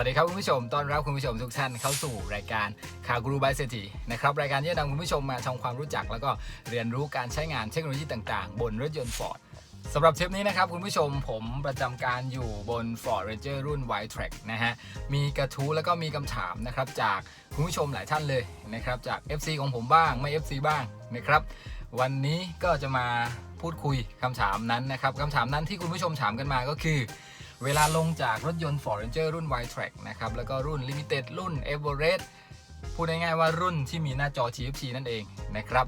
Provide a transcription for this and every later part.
วัสดีครับคุณผู้ชม ต้อนรับคุณผู้ชมทุกท่านเข้าสู่รายการข่าวกรูบายเศรษฐีนะครับรายการที่จะนำคุณผู้ชมมาทำความรู้จัก แล้วก็เรียนรู้การใช้งานเทคโนโลยีต่างๆ บนรถยนต์ Ford สำหรับเทปนี้นะครับคุณผู้ชมผมประจำการอยู่บน Ford Ranger รุ่น w i t e Track นะฮะ มีกระทู้แล้วก็มีคำถามนะครับจากคุณผู้ชมหลายท่านเลยนะครับจาก FC ของผมบ้างไม่ FC บ้างนะครับวันนี้ก็จะมาพูดคุยคำถามนั้นนะครับคำถามนั้นที่คุณผู้ชมถามกันมาก็คือ เวลาลงจากรถยนต์ Ford Ranger รุ่น Wide Track นะครับ แล้วก็รุ่น Limited รุ่น Everest พูดง่ายๆว่ารุ่นที่มีหน้าจอ TFT นั่นเองนะครับ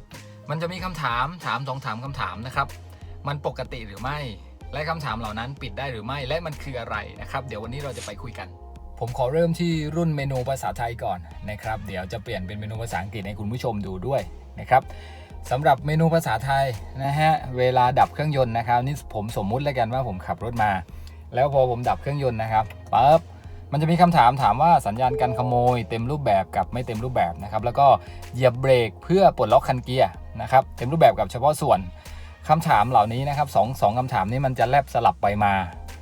มันจะมีคำถามถามสองถามคำถามนะครับ มันปกติหรือไม่ และคำถามเหล่านั้นปิดได้หรือไม่ และมันคืออะไรนะครับ เดี๋ยววันนี้เราจะไปคุยกัน ผมขอเริ่มที่รุ่นเมนูภาษาไทยก่อนนะครับ เดี๋ยวจะเปลี่ยนเป็นเมนูภาษาอังกฤษให้คุณผู้ชมดูด้วยนะครับสำหรับเมนูภาษาไทยนะฮะ เวลาดับเครื่องยนต์นะครับ นี่ผมสมมุติแล้วกันว่าผมขับรถมา แล้วพอผมดับเครื่องยนต์นะครับปั๊บมันจะมีคำถามถามว่าสัญญาณการขโมย เต็มรูปแบบกับไม่เต็มรูปแบบนะครับแล้วก็เหยียบเบรกเพื่อปลดล็อกคันเกียร์นะครับเต็มรูปแบบกับเฉพาะส่วนคำถามเหล่านี้นะครับสองสองคำถามนี้มันจะแลบสลับไปมา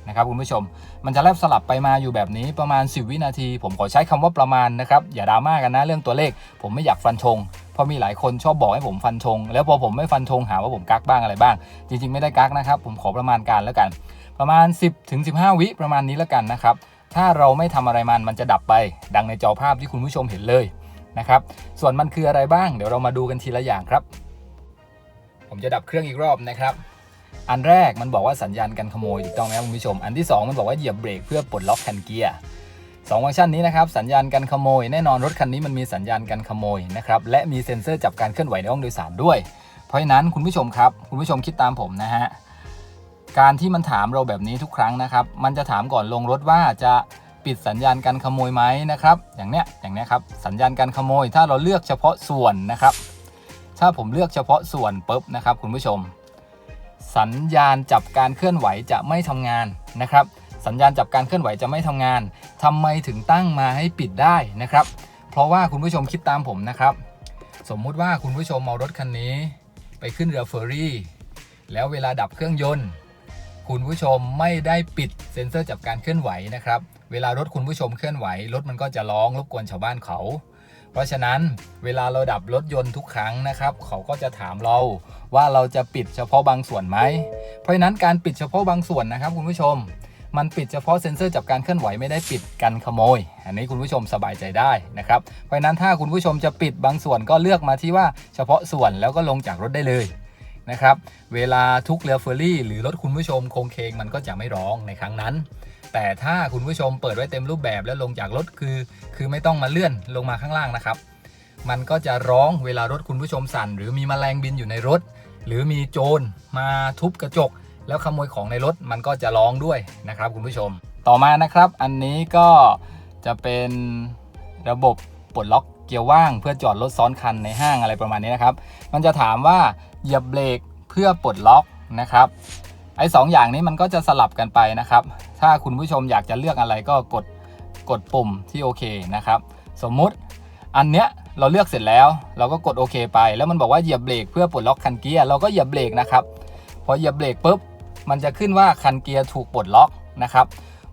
นะครับคุณผู้ชม มันจะแลบสลับไปมาอยู่แบบนี้ประมาณ 10 วินาที ผมขอใช้คำว่าประมาณนะครับอย่าดราม่ากันนะเรื่องตัวเลข ผมไม่อยากฟันธง ราะมีหลายคนชอบบอกให้ผมฟันธงแล้วพอผมไม่ฟันธงหาว่าผมกักบ้างอะไรบ้าง จริง ๆ ไม่ได้กักนะครับ ผมขอประมาณการแล้วกัน ประมาณ 10ถึง15 วิประมาณนี้แล้วกันนะครับถ้าเราไม่ทำอะไรมันมันจะดับไป ดังในจอภาพที่คุณผู้ชมเห็นเลยนะครับส่วนมันคืออะไรบ้างเดี๋ยวเรามาดูกันทีละอย่างครับ ผมจะดับเครื่องอีกรอบนะครับ อันแรกมันบอกว่าสัญญาณการขโมยถูกต้องไหมครับคุณผู้ชม อันที่ 2 มันบอกว่าเหยียบเบรกเพื่อปลดล็อกคันเกียร์ สองฟังก์ชันนี้นะครับสัญญาณการขโมย แน่นอนรถคันนี้มันมีสัญญาณการขโมยนะครับและมีเซ็นเซอร์จับการเคลื่อนไหวในห้องโดยสารด้วย เพราะฉะนั้นคุณผู้ชมครับ คุณผู้ชมคิดตามผมนะฮะการที่มันถามเราแบบนี้ทุกครั้งนะครับ มันจะถามก่อนลงรถว่าจะปิดสัญญาณการขโมยไหมนะครับ อย่างเนี้ยอย่างเนี้ยครับสัญญาณการขโมย ถ้าเราเลือกเฉพาะส่วนนะครับ ถ้าผมเลือกเฉพาะส่วนปุ๊บนะครับ คุณผู้ชม สัญญาณจับการเคลื่อนไหวจะไม่ทำงานนะครับ สัญญาณจับการเคลื่อนไหวจะไม่ทำงานทำไมถึงตั้งมาให้ปิดได้นะครับ เพราะว่าคุณผู้ชมคิดตามผมนะครับ สมมุติว่าคุณผู้ชมเอารถคันนี้ ไปขึ้นเรือเฟอร์รี่ แล้วเวลาดับเครื่องยนต์ คุณผู้ชมไม่ได้ปิดเซ็นเซอร์จับการเคลื่อนไหวนะครับ เวลารถคุณผู้ชมเคลื่อนไหวรถมันก็จะร้องรบกวนชาวบ้านเขาเพราะฉะนั้นเวลาเราดับรถยนต์ทุกครั้งนะครับ เขาก็จะถามเราว่าเราจะปิดเฉพาะบางส่วนไหม เพราะฉะนั้นการปิดเฉพาะบางส่วนนะครับคุณผู้ชม มันปิดเฉพาะเซ็นเซอร์จับการเคลื่อนไหวไม่ได้ปิดกันขโมย อันนี้คุณผู้ชมสบายใจได้นะครับ เพราะนั้นถ้าคุณผู้ชมจะปิดบางส่วนก็เลือกมาที่ว่าเฉพาะส่วนแล้วก็ลงจากรถได้เลยนะครับ เวลาทุกเรือเฟอร์รี่ หรือรถคุณผู้ชมโคงเคงมันก็จะไม่ร้องในครั้งนั้น แต่ถ้าคุณผู้ชมเปิดไว้เต็มรูปแบบแล้วลงจากรถคือ คือไม่ต้องมาเลื่อนลงมาข้างล่างนะครับ มันก็จะร้องเวลารถคุณผู้ชมสั่น หรือมีแมลงบินอยู่ในรถ หรือมีโจรมาทุบกระจก แล้วขโมยของในรถมันก็จะร้องด้วยนะครับคุณผู้ชม ต่อมานะครับอันนี้ก็จะเป็นระบบปลดล็อกเกียร์ว่าง เพื่อจอดรถซ้อนคันในห้างอะไรประมาณนี้นะครับ มันจะถามว่าเหยียบเบรกเพื่อปลดล็อกนะครับไอ้สองอย่างนี้มันก็จะสลับกันไปนะครับ ถ้าคุณผู้ชมอยากจะเลือกอะไรก็กดกดปุ่มที่โอเคนะครับ สมมุติอันเนี้ยเราเลือกเสร็จแล้ว เราก็กดโอเคไป แล้วมันบอกว่าเหยียบเบรกเพื่อปลดล็อกคันเกียร์เราก็เหยียบเบรกนะครับพอเหยียบเบรกปุ๊บ มันจะขึ้นว่าคันเกียร์ถูกปลดล็อกนะครับ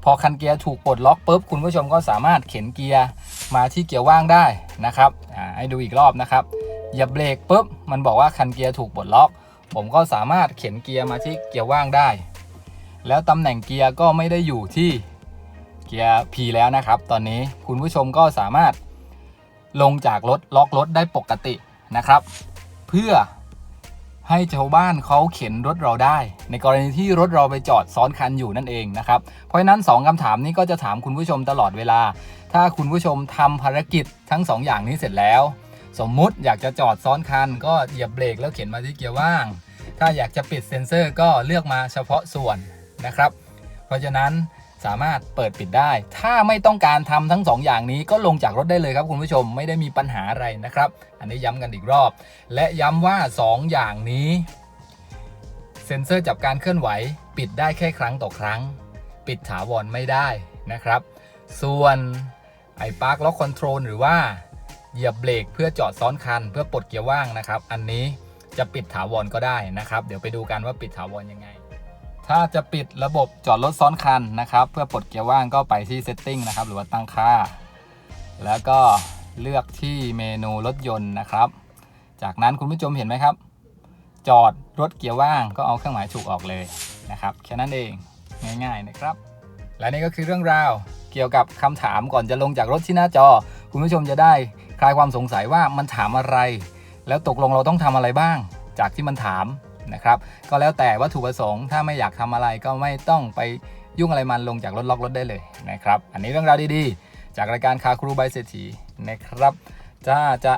พอคันเกียร์ถูกปลดล็อกปุ๊บคุณผู้ชมก็สามารถเข็นเกียร์มาที่เกียร์ว่างได้นะครับอ่าให้ดูอีกรอบนะครับเหยียบเบรกปุ๊บมันบอกว่าคันเกียร์ถูกปลดล็อก ผมก็สามารถเข็นเกียร์มาที่เกียร์ว่างได้ แล้วตำแหน่งเกียร์ก็ไม่ได้อยู่ที่เกียร์ P แล้วนะครับ ตอนนี้คุณผู้ชมก็สามารถลงจากรถล็อกรถได้ปกตินะครับ เพื่อ ให้ชาวบ้านเขาเข็นรถเราได้ ในกรณีที่รถเราไปจอดซ้อนคันอยู่นั่นเองนะครับ เพราะฉะนั้น 2คำถามนี้ก็จะถามคุณผู้ชมตลอดเวลา ถ้าคุณผู้ชมทำภารกิจทั้ง2อย่างนี้เสร็จแล้ว สมมุติอยากจะจอดซ้อนคัน ก็เหยียบเบรกแล้วเข็นมาที่เกียร์ว่าง ถ้าอยากจะปิดเซ็นเซอร์ก็เลือกมาเฉพาะส่วนนะครับ เพราะฉะนั้น สามารถเปิดปิดได้ ถ้าไม่ต้องการทำทั้ง 2ออย่างนี้ก็ลงจากรถได้เลยครับคุณผู้ชมไม่ได้มีปัญหาอะไรนะครับ อันนี้ย้ำกันอีกรอบ และย้ำว่า 2 อย่างนี้ เซ็นเซอร์จับการเคลื่อนไหว ปิดได้แค่ครั้งต่อครั้ง ปิดถาวรไม่ได้นะครับ ส่วนไอ้ปาร์คล็อกคอนโทรลหรือว่าเหยียบเบรกเพื่อจอดซ้อนคัน เพื่อปลดเกียร์ว่างนะครับ อันนี้จะปิดถาวรก็ได้นะครับ เดี๋ยวไปดูกันว่าปิดถาวรยังไง ถ้าจะปิดระบบจอดรถซ้อนคันนะครับ เพื่อปลดเกียร์ว่างก็ไปที่ Setting นะครับ หรือว่าตั้งค่า แล้วก็เลือกที่เมนูรถยนต์นะครับ จากนั้นคุณผู้ชมเห็นไหมครับ จอดรถเกียร์ว่างก็เอาเครื่องหมายถูกออกเลยนะครับแค่นั้นเองง่ายๆนะครับ และนี่ก็คือเรื่องราวเกี่ยวกับคำถามก่อนจะลงจากรถที่หน้าจอ คุณผู้ชมจะได้คลายความสงสัยว่ามันถามอะไร แล้วตกลงเราต้องทำอะไรบ้าง จากที่มันถาม นะครับ ก็แล้วแต่วัตถุประสงค์ถ้าไม่อยากทำอะไรก็ไม่ต้องไปยุ่งอะไรมันลงจากรถล็อกรถได้เลยนะครับ อันนี้เรื่องราวดีๆ จากรายการคาครูใบเศรษฐีนะครับถ้าจะ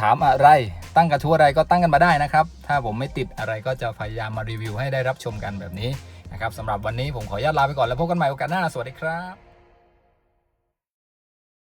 ถามอะไรตั้งกระทู้อะไรก็ตั้งกันมาได้นะครับ ถ้าผมไม่ติดอะไรก็จะพยายามมารีวิวให้ได้รับชมกันแบบนี้นะครับสำหรับวันนี้ผมขออนุญาตลาไปก่อนแล้วพบกันใหม่โอกาสหน้า สวัสดีครับ